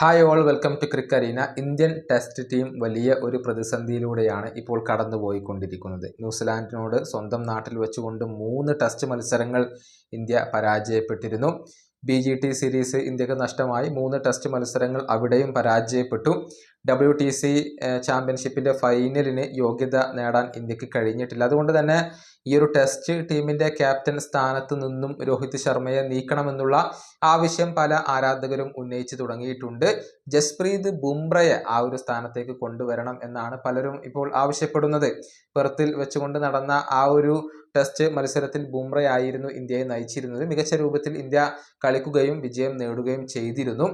Hi all welcome to Crickerina Indian test team വലിയ ഒരു പ്രതിസന്ധിയിലൂടെയാണ് ഇപ്പോൾ കടന്നുപോയിക്കൊണ്ടിരിക്കുന്നത്. ന്യൂസിലാൻഡിനോട് സ്വന്തം നാട്ടിൽ വെച്ചുകൊണ്ട് മൂന്ന് ടെസ്റ്റ് മത്സരങ്ങൾ ഇന്ത്യ പരാജയപ്പെട്ടിരുന്നു. ബി ജി ടി സീരീസ് ഇന്ത്യയ്ക്ക് നഷ്ടമായി. മൂന്ന് ടെസ്റ്റ് മത്സരങ്ങൾ അവിടെയും പരാജയപ്പെട്ടു. ഡബ്ല്യു ടി സി ചാമ്പ്യൻഷിപ്പിന്റെ ഫൈനലിന് യോഗ്യത നേടാൻ ഇന്ത്യയ്ക്ക് കഴിഞ്ഞിട്ടില്ല. അതുകൊണ്ട് തന്നെ ഈ ഒരു ടെസ്റ്റ് ടീമിന്റെ ക്യാപ്റ്റൻ സ്ഥാനത്ത് നിന്നും രോഹിത് ശർമ്മയെ നീക്കണമെന്നുള്ള ആവശ്യം പല ആരാധകരും ഉന്നയിച്ചു തുടങ്ങിയിട്ടുണ്ട്. ജസ്പ്രീത് ബുംറയെ ആ ഒരു സ്ഥാനത്തേക്ക് കൊണ്ടുവരണം എന്നാണ് പലരും ഇപ്പോൾ ആവശ്യപ്പെടുന്നത്. പെർത്തിൽ വെച്ചുകൊണ്ട് നടന്ന ആ ഒരു ടെസ്റ്റ് മത്സരത്തിൽ ബുംറയായിരുന്നു ഇന്ത്യയെ നയിച്ചിരുന്നത്. മികച്ച രൂപത്തിൽ ഇന്ത്യ കളിക്കുകയും വിജയം നേടുകയും ചെയ്തിരുന്നു.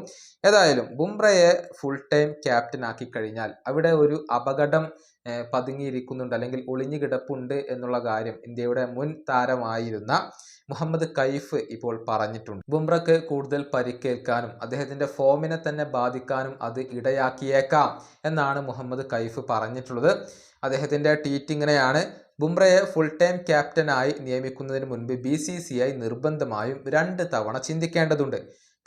ഏതായാലും ബുംറയെ ഫുൾ ടൈം ക്യാപ്റ്റൻ ആക്കി കഴിഞ്ഞാൽ അവിടെ ഒരു അപകടം പതുങ്ങിയിരിക്കുന്നുണ്ട് അല്ലെങ്കിൽ ഒളിഞ്ഞു കിടപ്പുണ്ട് എന്നുള്ള കാര്യം ഇന്ത്യയുടെ മുൻ താരമായിരുന്ന മുഹമ്മദ് കൈഫ് ഇപ്പോൾ പറഞ്ഞിട്ടുണ്ട്. ബുംറയ്ക്ക് കൂടുതൽ പരിക്കേൽക്കാനും അദ്ദേഹത്തിന്റെ ഫോമിനെ തന്നെ ബാധിക്കാനും അത് ഇടയാക്കിയേക്കാം എന്നാണ് മുഹമ്മദ് കൈഫ് പറഞ്ഞിട്ടുള്ളത്. അദ്ദേഹത്തിന്റെ ട്വീറ്റ് ബുംറയെ ഫുൾ ടൈം ക്യാപ്റ്റനായി നിയമിക്കുന്നതിന് മുൻപ് ബി സി സി ഐ നിർബന്ധമായും രണ്ട് തവണ ചിന്തിക്കേണ്ടതുണ്ട്.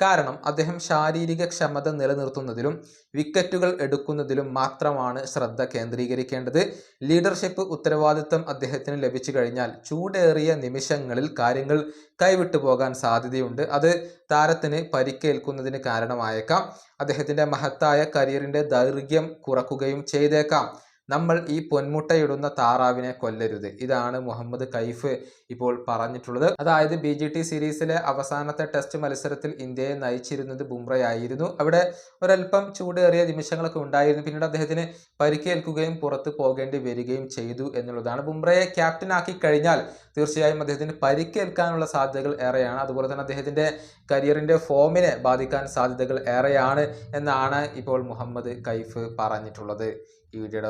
കാരണം അദ്ദേഹം ശാരീരിക ക്ഷമത നിലനിർത്തുന്നതിലും വിക്കറ്റുകൾ എടുക്കുന്നതിലും മാത്രമാണ് ശ്രദ്ധ കേന്ദ്രീകരിക്കേണ്ടത്. ലീഡർഷിപ്പ് ഉത്തരവാദിത്തം അദ്ദേഹത്തിന് ലഭിച്ചു കഴിഞ്ഞാൽ ചൂടേറിയ നിമിഷങ്ങളിൽ കാര്യങ്ങൾ കൈവിട്ടു പോകാൻ സാധ്യതയുണ്ട്. അത് താരത്തിന് പരിക്കേൽക്കുന്നതിന് കാരണമായേക്കാം. അദ്ദേഹത്തിന്റെ മഹത്തായ കരിയറിന്റെ ദൈർഘ്യം കുറക്കുകയും ചെയ്തേക്കാം. നമ്മൾ ഈ പൊന്മുട്ടയിടുന്ന താറാവിനെ കൊല്ലരുത്. ഇതാണ് മുഹമ്മദ് കൈഫ് ഇപ്പോൾ പറഞ്ഞിട്ടുള്ളത്. അതായത് ബി ജി ടി സീരീസിലെ അവസാനത്തെ ടെസ്റ്റ് മത്സരത്തിൽ ഇന്ത്യയെ നയിച്ചിരുന്നത് ബുംറയായിരുന്നു. അവിടെ ഒരല്പം ചൂടേറിയ നിമിഷങ്ങളൊക്കെ ഉണ്ടായിരുന്നു. പിന്നീട് അദ്ദേഹത്തിന് പരിക്കേൽക്കുകയും പുറത്ത് പോകേണ്ടി വരികയും ചെയ്തു എന്നുള്ളതാണ്. ബുംറയെ ക്യാപ്റ്റനാക്കി കഴിഞ്ഞാൽ തീർച്ചയായും അദ്ദേഹത്തിന് പരിക്കേൽക്കാനുള്ള സാധ്യതകൾ ഏറെയാണ്. അതുപോലെ തന്നെ അദ്ദേഹത്തിന്റെ കരിയറിന്റെ ഫോമിനെ ബാധിക്കാൻ സാധ്യതകൾ ഏറെയാണ് എന്നാണ് ഇപ്പോൾ മുഹമ്മദ് കൈഫ് പറഞ്ഞിട്ടുള്ളത്. ഈ വീഡിയോയുടെ